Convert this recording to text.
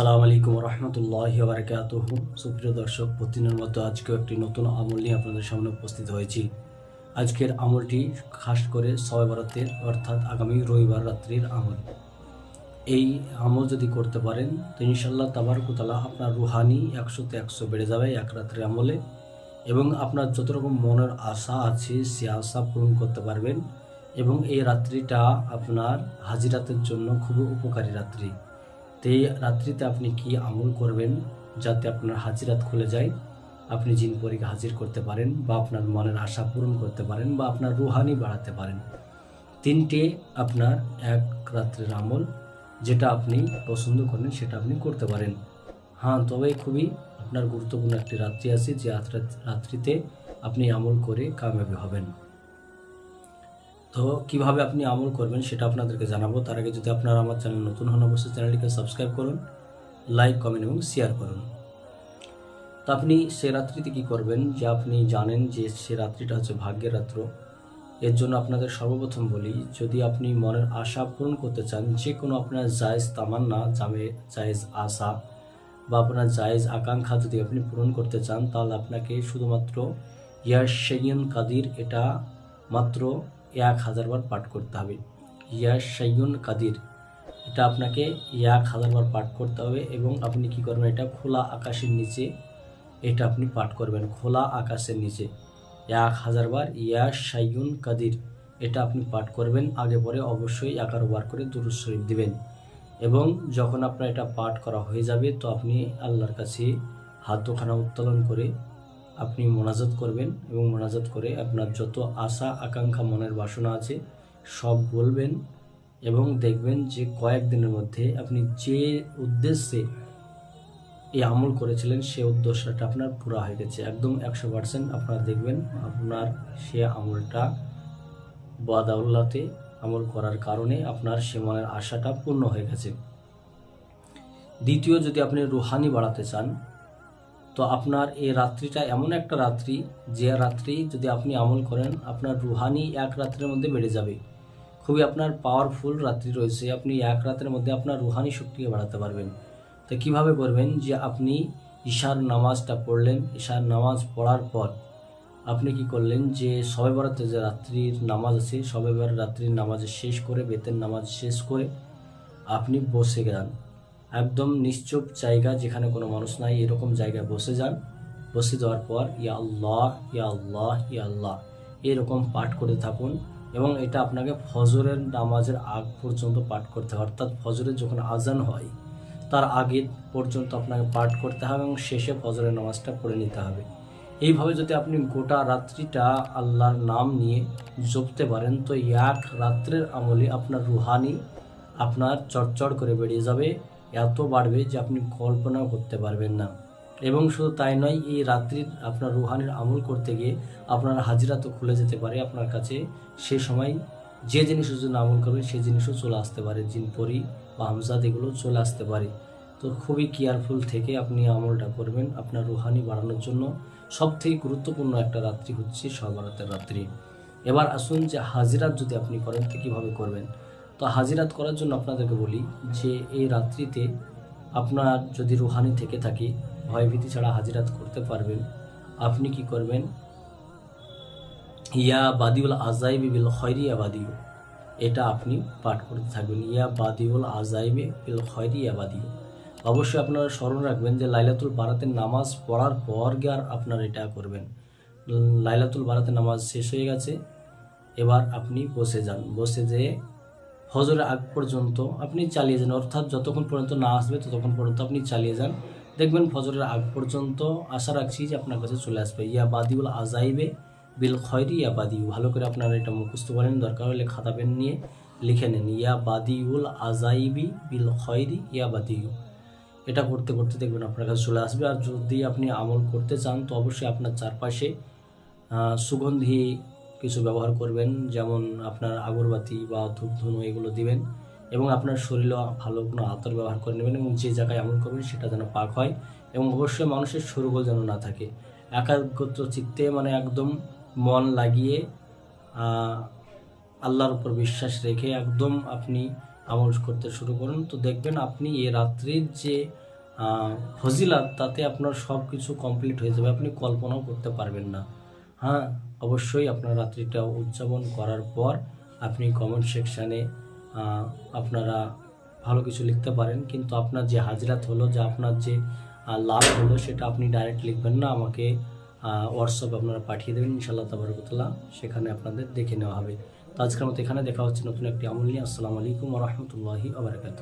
আলাইকুম রহমতুল্লাহ বারকাত সুপ্রিয় দর্শক, প্রতিদিনের মতো আজকেও একটি নতুন আমল নিয়ে আপনাদের সামনে উপস্থিত হয়েছি। আজকের আমলটি খাস করে ছয় ভারতের অর্থাৎ আগামী রবিবার রাত্রির আমল। এই আমল যদি করতে পারেন, তো ইনশাল্লাহ তাবার কুতালা আপনার রুহানি একশোতে একশো বেড়ে যাবে এক রাত্রের আমলে এবং আপনার যত রকম মনের আশা আছে, সে আশা পূরণ করতে পারবেন এবং এই রাত্রিটা আপনার হাজিরাতের জন্য খুবই উপকারী রাত্রি। তো রাত্রিতে আপনি কি আমল করবেন যাতে আপনার হাজিরাত খুলে যায়? আপনি জিন পরীকে হাজির করতে পারেন বা আপনার মনের আশা পূরণ করতে পারেন বা আপনার রুহানি বাড়াতে পারেন। তিনটে আপনার এক রাত্রের আমল যেটা আপনি পছন্দ করেন, সেটা আপনি করতে পারেন। হ্যাঁ তবে খুবই আপনার গুরুত্বপূর্ণ একটি রাত্রি আছে যে রাত্রা- রাত্রিতে আপনি আমল করে কামিয়াবি হবেন। তো কীভাবে আপনি আমল করবেন সেটা আপনাদেরকে জানাব। তার আগে যদি আপনারা আমার চ্যানেল নতুন হন, অবশ্যই চ্যানেলটিকে সাবস্ক্রাইব করুন, লাইক, কমেন্ট এবং শেয়ার করুন। তো আপনি সে রাত্রিতে কী করবেন? যে আপনি জানেন যে সে রাত্রিটা হচ্ছে ভাগ্যের রাত্র। এর জন্য আপনাদের সর্বপ্রথম বলি, যদি আপনি মনের আশা পূরণ করতে চান যে কোনো আপনার জায়েজ তামান্না, জামে জায়েজ আশা বা আপনার জায়েজ আকাঙ্ক্ষা যদি আপনি পূরণ করতে চান, তাহলে আপনাকে শুধুমাত্র ইয়ার সেইয়ন কাদির এটা মাত্র এক হাজারবার পাঠ করতে হবে। ইয়া সাইয়ুন কাদির। এটা আপনাকে এক হাজারবার পাঠ করতে হবে এবং আপনি কি করবেন, এটা খোলা আকাশের নিচে, এটা আপনি পাঠ করবেন, খোলা আকাশের নিচে। এক হাজারবার ইয়া সাইয়ুন কাদির, এটা আপনি পাঠ করবেন, আগে পরে অবশ্যই এগারো বার করে দুরুদ শরীফ দিবেন। এবং যখন আপনার এটা পাঠ করা হয়ে যাবে, তো আপনি আল্লাহর কাছে হাত দুখানা উত্তোলন করে আপনি মোনাজাত করবেন এবং মোনাজাত করে আপনার যত আশা, আকাঙ্ক্ষা, মনের বাসনা আছে, সব বলবেন এবং দেখবেন যে কয়েকদিনের মধ্যে আপনি যে উদ্দেশ্যে এই আমল করেছিলেন, সে উদ্দেশ্যটা আপনার পুরো হয়ে গেছে। একদম একশো পার্সেন্ট আপনারা দেখবেন আপনার সে আমলটা বাদাউল্লাতে আমল করার কারণে আপনার সে মনের আশাটা পূর্ণ হয়ে গেছে। দ্বিতীয়, যদি আপনি রুহানি বাড়াতে চান তো আপনার এই রাত্রিটা এমন একটা রাত্রি যে রাত্রি যদি আপনি আমল করেন, আপনার রুহানি এক রাত্রের মধ্যে বেড়ে যাবে। খুবই আপনার পাওয়ারফুল রাত্রি রয়েছে। আপনি এক রাতের মধ্যে আপনার রুহানি শক্তিকে বাড়াতে পারবেন। তো কীভাবে করবেন যে আপনি ঈশার নামাজটা পড়লেন, ঈশার নামাজ পড়ার পর আপনি কি করলেন যে সবে বরাতে যে রাত্রির নামাজ আছে, সবে বার রাত্রির নামাজ শেষ করে, বেতের নামাজ শেষ করে আপনি বসে যান একদম নিশ্চুপ জায়গা যেখানে কোনো মানুষ নাই, এরকম জায়গায় বসে যান। বসে যাওয়ার পর, ইয়া আল্লাহ ইয়া আল্লাহ ইয়া আল্লাহ, এরকম পাঠ করে থাকুন। এবং এটা আপনাকে ফজরের নামাজের আগ পর্যন্ত পাঠ করতে হয় অর্থাৎ ফজরের যখন আজান হয়, তার আগে পর্যন্ত আপনাকে পাঠ করতে হবে এবং শেষে ফজরের নামাজটা পড়ে নিতে হবে। এইভাবে যদি আপনি গোটা রাত্রিটা আল্লাহর নাম নিয়ে জপতে পারেন, তো এক রাত্রের আমলে আপনার রুহানি আপনার চড়চড় করে বেরিয়ে যাবে। এত বাড়বে যে আপনি কল্পনাও করতে পারবেন না। এবং শুধু তাই নয়, এই রাত্রির আপনার রুহানির আমল করতে গিয়ে আপনার হাজিরা তো খুলে যেতে পারে আপনার কাছে। সে সময় যে জিনিসের জন্য আমল করবে সেই জিনিসও চলে আসতে পারে। জিনপরি বা হামজাদ এগুলো চলে আসতে পারে। তো খুবই কেয়ারফুল থেকে আপনি আমলটা করবেন আপনার রুহানি বাড়ানোর জন্য। সব থেকে গুরুত্বপূর্ণ একটা রাত্রি হচ্ছে সর্বরাতের রাত্রি। এবার আসুন যে হাজিরাত যদি আপনি করেন, তো কীভাবে করবেন? তো হাজিরাত করার জন্য আপনাদেরকে বলি যে এই রাত্রিতে আপনার যদি রুহানি থেকে থাকে, ভয়ভীতি ছাড়া হাজিরাত করতে পারবেন। আপনি কি করবেন? ইয়া বাদিউল আজাইবি বিল খয়রি আবাদিউ এটা আপনি পাঠ করতে থাকবেন। ইয়া বাদিউল আজাইবে বিল খয়রি আবাদিউ অবশ্যই আপনারা স্মরণ রাখবেন যে লাইলাতুল বারাতের নামাজ পড়ার পর আর আপনারা এটা করবেন। লাইলাতুল বারাতের নামাজ শেষ হয়ে গেছে। এবার আপনি বসে যান। বসে যেয়ে ফজরের আগ পর্যন্ত আপনি চালিয়ে যান, অর্থাৎ যতক্ষণ পর্যন্ত না আসবে ততক্ষণ পর্যন্ত আপনি চালিয়ে যান। দেখবেন ফজরের আগ পর্যন্ত আশা রাখছি যে আপনার কাছে চলে আসবে। ইয়া বাদিউল আজাইবে বিল খয়রি, ইয়া বাদিউ। ভালো করে আপনারা এটা মুখস্থ করেন, দরকার হলে খাতা পেন নিয়ে লিখে নেন। ইয়া বাদিউল আজাইবি বিল খয়রি, ইয়া বাদিউ। এটা করতে করতে দেখবেন আপনার কাছে চলে আসবে। আর যদি আপনি আমল করতে চান, তো অবশ্যই আপনার চারপাশে সুগন্ধি কিছু ব্যবহার করবেন, যেমন আপনার আগরবাতি বা ধূপধুনো এগুলো দিবেন এবং আপনার শরীরে ভালো কোনো আতর ব্যবহার করে নেবেন এবং যে জায়গায় আমল করবেন সেটা যেন পাক হয় এবং অবশ্যই মানুষের সরুগোল যেন না থাকে। একাগ্রত চিত্তে মানে একদম মন লাগিয়ে আল্লাহর উপর বিশ্বাস রেখে একদম আপনি আমল করতে শুরু করুন। তো দেখবেন আপনি এ রাত্রির যে ফজিলাত তাতে আপনার সব কিছু কমপ্লিট হয়ে যাবে, আপনি কল্পনাও করতে পারবেন না। হ্যাঁ অবশ্যই আপনার রাত্রিটা উদযাপন করার পর আপনি কমেন্ট সেকশানে আপনারা ভালো কিছু লিখতে পারেন। কিন্তু আপনার যে হাজরাত হলো, যে আপনার যে লাভ হলো, সেটা আপনি ডাইরেক্ট লিখবেন না। আমাকে হোয়াটসঅ্যাপ আপনারা পাঠিয়ে দেবেন। ইনশাল্লাহ তাবারকতলা সেখানে আপনাদের দেখে নেওয়া হবে। তো আজকের মতো এখানে দেখা হচ্ছে নতুন একটি আমল নিয়ে। আসসালামু আলাইকুম রহমতুল্লাহি আবরকাত